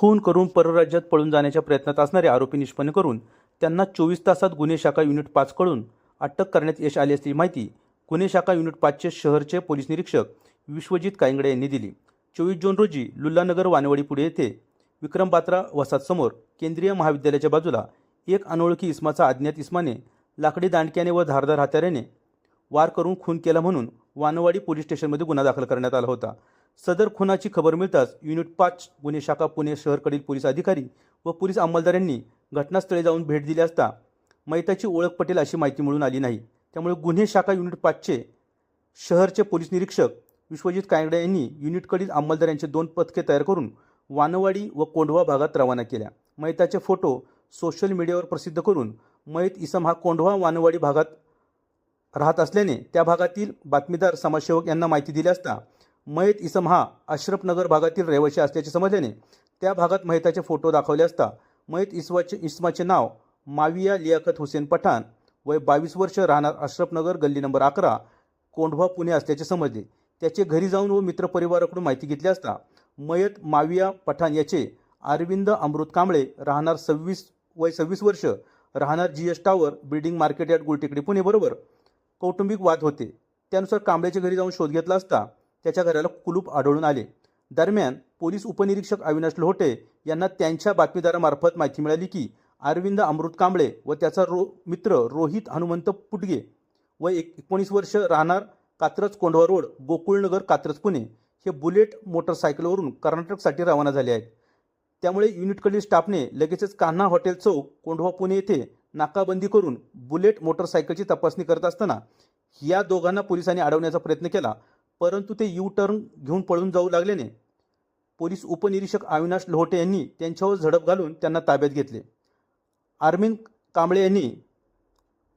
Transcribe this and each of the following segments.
खून करून परराज्यात पळून जाण्याच्या प्रयत्नात असणारे आरोपी निष्पन्न करून त्यांना चोवीस तासात गुन्हे शाखा युनिट पाचकडून अटक करण्यात यश आले असल्याची माहिती गुन्हे शाखा युनिट पाचचे शहरचे पोलीस निरीक्षक विश्वजित कायंगडे यांनी दिली. चोवीस जून रोजी लुल्लानगर वानवडी पुढे येथे विक्रम बात्रा वसाहतसमोर केंद्रीय महाविद्यालयाच्या बाजूला एक अनोळखी इस्माचा अज्ञात इस्माने लाकडी दांडक्याने व धारदार हत्याराने वार करून खून केला म्हणून वानवाडी पोलीस स्टेशनमध्ये गुन्हा दाखल करण्यात आला होता. सदर खुनाची खबर मिळताच युनिट पाच गुन्हे शाखा पुणे शहरकडील पोलीस अधिकारी व पोलीस अंमलदारांनी घटनास्थळी जाऊन भेट दिली असता मैताची ओळख पटेल अशी माहिती मिळून आली नाही. त्यामुळे गुन्हे शाखा युनिट पाचचे शहरचे पोलीस निरीक्षक विश्वजित कायंगडे यांनी युनिटकडील अंमलदारांचे दोन पथके तयार करून वानवाडी व कोंढवा भागात रवाना केल्या. मैताचे फोटो सोशल मीडियावर प्रसिद्ध करून मैत इसम हा कोंढवा वानवाडी भागात राहत असल्याने त्या भागातील बातमीदार समाजसेवक यांना माहिती दिली असता मयत इसम हा अश्रफनगर भागातील रहिवासी असल्याचे समजल्याने त्या भागात मयताचे फोटो दाखवले असता मयत इसवाचे इस्माचे नाव माविया लियाकत हुसेन पठाण वय बावीस वर्ष राहणार अश्रफनगर गल्ली नंबर अकरा कोंढवा पुणे असल्याचे समजले. त्याचे घरी जाऊन व मित्रपरिवाराकडून माहिती घेतली असता मयत माविया पठाण याचे अरविंद अमृत कांबळे राहणार सव्वीस वय सव्वीस वर्ष राहणार G S tower building market yard Gultekdi Pune बरोबर कौटुंबिक वाद होते. त्यानुसार कांबळेच्या घरी जाऊन शोध घेतला असता त्याच्या घराला कुलूप आढळून आले. दरम्यान पोलीस उपनिरीक्षक अविनाश लोहटे यांना त्यांच्या बातमीदारामार्फत माहिती मिळाली की अरविंद अमृत कांबळे व त्याचा रो मित्र रोहित हनुमंत पुटगे व एक एकोणीस वर्ष राहणार कात्रज कोंढवा रोड गोकुळनगर कात्रज पुणे हे बुलेट मोटरसायकलवरून कर्नाटकसाठी रवाना झाले आहेत. त्यामुळे युनिटकडील स्टाफने लगेचच कान्हा हॉटेल चौक कोंढवा पुणे येथे नाकाबंदी करून बुलेट मोटरसायकलची तपासणी करत असताना या दोघांना पोलिसांनी अडवण्याचा प्रयत्न केला परंतु ते यू टर्न घेऊन पळून जाऊ लागल्याने पोलीस उपनिरीक्षक अविनाश लोहोटे यांनी त्यांच्यावर झडप घालून त्यांना ताब्यात घेतले. आर्मिन कांबळे यांनी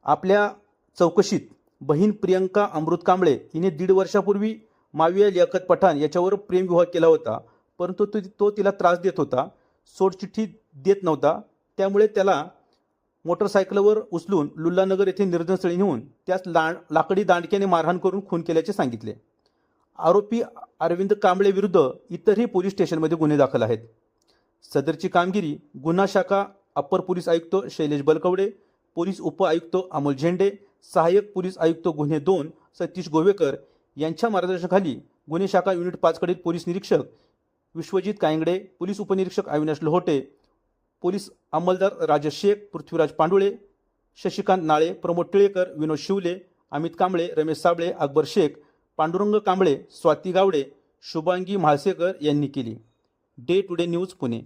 आपल्या चौकशीत बहीण प्रियंका अमृत कांबळे हिने दीड वर्षापूर्वी माविया लियाकत पठाण याच्यावर प्रेमविवाह केला होता परंतु तो तिला त्रास देत होता सोडचिठ्ठी देत नव्हता त्यामुळे त्याला मोटरसायकलवर उचलून लुल्लानगर येथे निर्जनस्थळी नेऊन त्यास ला लाकडी दांडक्याने मारहाण करून खून केल्याचे सांगितले. आरोपी अरविंद कांबळे विरुद्ध इतरही पोलीस स्टेशनमध्ये गुन्हे दाखल आहेत. सदरची कामगिरी गुन्हा शाखा अप्पर पोलीस आयुक्त शैलेश बलकवडे पोलीस उप आयुक्त अमोल झेंडे सहाय्यक पोलीस आयुक्त गुन्हे दोन सतीश गोवेकर यांच्या मार्गदर्शनाखाली गुन्हे शाखा युनिट पाचकडील पोलीस निरीक्षक विश्वजित कायंगडे पोलीस उपनिरीक्षक अविनाश लोहोटे पोलीस अंमलदार राजेश शेख पृथ्वीराज पांडुळे शशिकांत नाळे प्रमोद टिळेकर विनोद शिवले अमित कांबळे रमेश साबळे अकबर शेख पांडुरंग कांबळे स्वाती गावडे शुभांगी म्हाळसेकर यांनी केली. Day today news Pune.